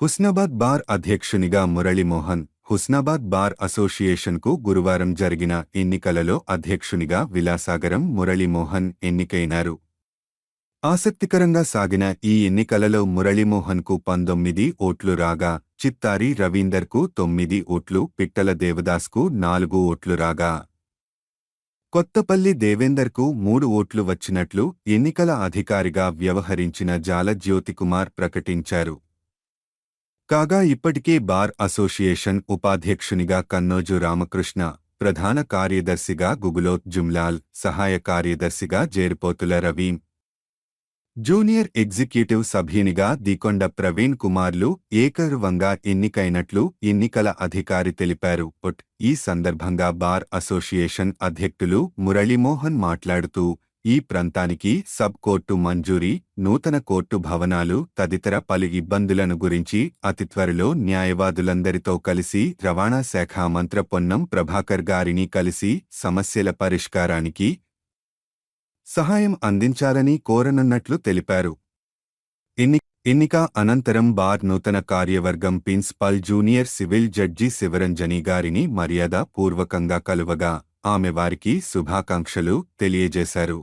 Husnabad bar అధ్యక్షునిగా Muralimohan Husnabad bar అసోసియేషన్కు గురువారం జరిగిన ఎన్నికలలో అధ్యక్షునిగా విలాసాగరం మురళీమోహన్ ఎన్నికైనారు. ఆసక్తికరంగా సాగిన ఈ ఎన్నికలలో మురళీమోహన్కు పంతొమ్మిది ఓట్లు రాగా చిత్తారి రవీందర్కు తొమ్మిది ఓట్లు పిట్టల దేవదాస్కు నాలుగు ఓట్లు రాగా. కొత్తపల్లి దేవేందర్కు మూడు ఓట్లు వచ్చినట్లు ఎన్నికల అధికారిగా వ్యవహరించిన జాల జ్యోతికుమార్ ప్రకటించారు. కాగా ఇప్పటికే బార్ అసోసియేషన్ ఉపాధ్యక్షునిగా కన్నోజు రామకృష్ణ ప్రధాన కార్యదర్శిగా గుగులోత్ జుమ్లాల్ సహాయ కార్యదర్శిగా జేరిపోతుల రవీం జూనియర్ ఎగ్జిక్యూటివ్ సభ్యునిగా దికొండ ప్రవీణ్ కుమార్లు ఏకరువంగా ఎన్నికైనట్లు ఎన్నికల అధికారి తెలిపారు. పుట్ ఈ సందర్భంగా బార్ అసోసియేషన్ అధ్యక్షులు మురళీమోహన్ మాట్లాడుతూ ఈ ప్రాంతానికి సబ్ కోర్టు మంజూరీ నూతన కోర్టు భవనాలు తదితర పలు ఇబ్బందులను గురించి అతి త్వరలో న్యాయవాదులందరితో కలిసి రవాణా శాఖ మంత్ర పొన్నం ప్రభాకర్ గారిని కలిసి సమస్యల పరిష్కారానికి సహాయం అందించాలని కోరనున్నట్లు తెలిపారు. ఎన్ని ఎన్నిక అనంతరం బార్ నూతన కార్యవర్గం principal junior civil judge Sivaranjani గారిని మర్యాద పూర్వకంగా కలువగా ఆమె వారికి శుభాకాంక్షలు తెలియజేశారు.